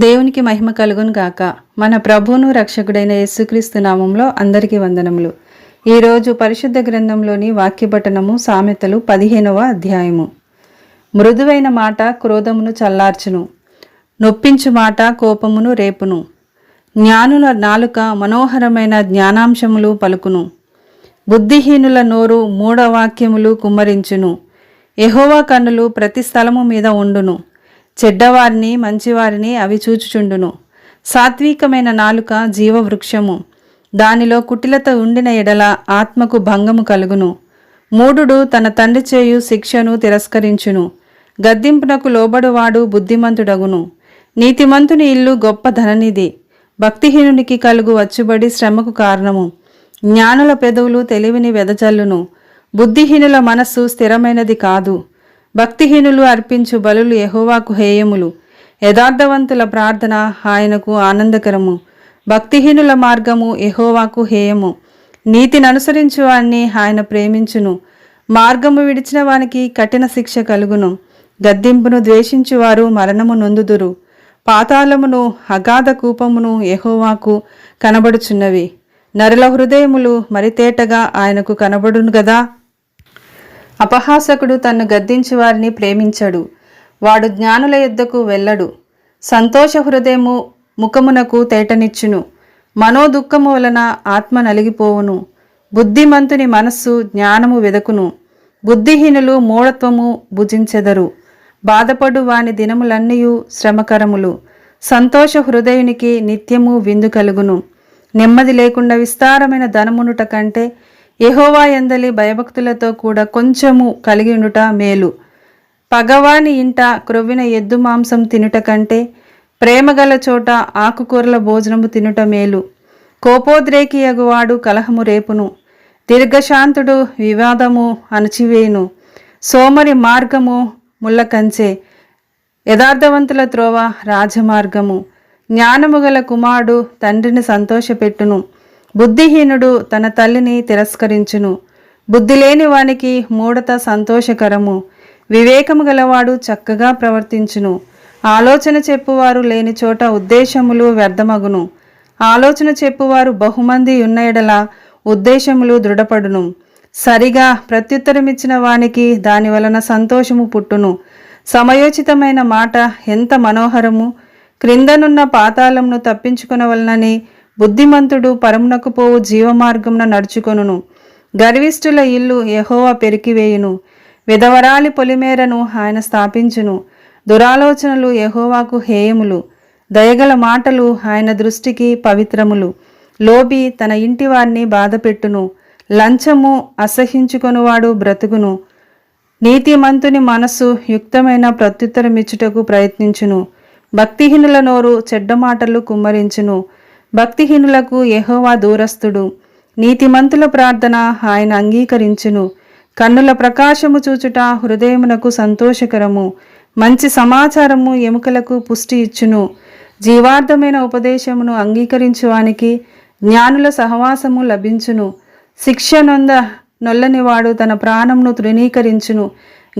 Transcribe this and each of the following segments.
దేవునికి మహిమ కలుగును గాక. మన ప్రభువును రక్షకుడైన యేసుక్రీస్తు నామంలో అందరికీ వందనములు. ఈరోజు పరిశుద్ధ గ్రంథంలోని వాక్యపఠనము సామెతలు పదిహేనవ అధ్యాయము. మృదువైన మాట క్రోధమును చల్లార్చును. నొప్పించు మాట కోపమును రేపును. జ్ఞానుల నాలుక మనోహరమైన జ్ఞానాంశములు పలుకును. బుద్ధిహీనుల నోరు మూఢవాక్యములు కుమ్మరించును. ఎహోవా కన్నులు ప్రతి స్థలము మీద ఉండును. చెడ్డవారిని మంచివారిని అవి చూచుచుండును. సాత్వికమైన నాలుక జీవవృక్షము. దానిలో కుటిలత ఉండిన ఎడల ఆత్మకు భంగము కలుగును. మూఢుడు తన తండ్రి చేయు శిక్షను తిరస్కరించును. గద్దింపునకు లోబడువాడు బుద్ధిమంతుడగును. నీతిమంతుని ఇల్లు గొప్ప ధననిధి. భక్తిహీనునికి కలుగు వచ్చుబడి శ్రమకు కారణము. జ్ఞానుల పెదవులు తెలివిని వెదజల్లును. బుద్ధిహీనుల మనస్సు స్థిరమైనది కాదు. భక్తిహీనులు అర్పించు బలులు ఎహోవాకు హేయములు. యథార్థవంతుల ప్రార్థన ఆయనకు ఆనందకరము. భక్తిహీనుల మార్గము ఎహోవాకు హేయము. నీతిని అనుసరించు వాణ్ణి ఆయన ప్రేమించును. మార్గము విడిచిన వానికి కఠిన శిక్ష కలుగును. గద్దింపును ద్వేషించువారు మరణము నొందుదురు. పాతాళమును అగాధ కూపమును ఎహోవాకు కనబడుచున్నవి. నరుల హృదయములు మరితేటగా ఆయనకు కనబడును గదా అపహాసకుడు తన్ను గద్దించి వారిని ప్రేమించడు. వాడు జ్ఞానుల యుద్ధకు వెళ్ళడు. సంతోష హృదయము ముఖమునకు తేటనిచ్చును. మనోదుఃఖము వలన ఆత్మ నలిగిపోవును. బుద్ధిమంతుని మనస్సు జ్ఞానము వెదకును. బుద్ధిహీనులు మూఢత్వము భుజించెదరు. బాధపడు వాని దినములన్నయూ శ్రమకరములు. సంతోష హృదయునికి నిత్యము విందు కలుగును. నెమ్మది లేకుండా విస్తారమైన ధనమునుట కంటే ఎహోవా ఎందలి భయభక్తులతో కూడా కొంచెము కలిగి ఉండుట మేలు. పగవాని ఇంట క్రొవ్విన ఎద్దు మాంసం తినుట కంటే ప్రేమగల చోట ఆకుకూరల భోజనము తినుట మేలు. కోపోద్రేకి అగువాడు కలహము రేపును. దీర్ఘశాంతుడు వివాదము అణచివేయును. సోమరి మార్గము ముళ్ళకంచే యథార్థవంతుల త్రోవ రాజమార్గము. జ్ఞానము గల కుమారుడు తండ్రిని సంతోషపెట్టును. బుద్ధిహీనుడు తన తల్లిని తిరస్కరించును. బుద్ధి లేని వానికి మూఢత సంతోషకరము. వివేకము గలవాడు చక్కగా ప్రవర్తించును. ఆలోచన చెప్పువారు లేని చోట ఉద్దేశములు వ్యర్థమగును. ఆలోచన చెప్పువారు బహుమంది ఉన్న ఎడల ఉద్దేశములు దృఢపడును. సరిగా ప్రత్యుత్తరమిచ్చిన వానికి దాని వలన సంతోషము పుట్టును. సమయోచితమైన మాట ఎంత మనోహరము. క్రిందనున్న పాతాళమును తప్పించుకొనవలనని బుద్ధిమంతుడు పరమునకు పోవు జీవమార్గమున నడుచుకొనును. గర్విష్ఠుల ఇల్లు యహోవా పెరికివేయును. విధవరాలి పొలిమేరను ఆయన స్థాపించును. దురాలోచనలు యహోవాకు హేయములు. దయగల మాటలు ఆయన దృష్టికి పవిత్రములు. లోబి తన ఇంటి వారిని బాధపెట్టును. లంచము అసహించుకొనువాడు బ్రతుకును. నీతిమంతుని మనస్సు యుక్తమైన ప్రత్యుత్తరమిచ్చుటకు ప్రయత్నించును. భక్తిహీనుల నోరు చెడ్డ మాటలు కుమ్మరించును. భక్తిహీనులకు యహోవా దూరస్థుడు. నీతిమంతుల ప్రార్థన ఆయన అంగీకరించును. కన్నుల ప్రకాశము చూచుట హృదయమునకు సంతోషకరము. మంచి సమాచారము ఎముకలకు పుష్టి ఇచ్చును. జీవార్థమైన ఉపదేశమును అంగీకరించువానికి జ్ఞానుల సహవాసము లభించును. శిక్ష నొంద నొల్లనివాడు తన ప్రాణమును తృణీకరించును.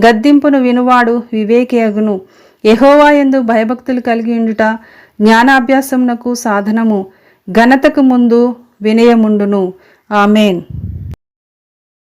గద్దింపును వినువాడు వివేకి అగును యహోవా ఎందు భయభక్తులు కలిగి ఉండుట జ్ఞానాభ్యాసమునకు సాధనము. ఘనతకు ముందు వినయముండును. ఆమెన్.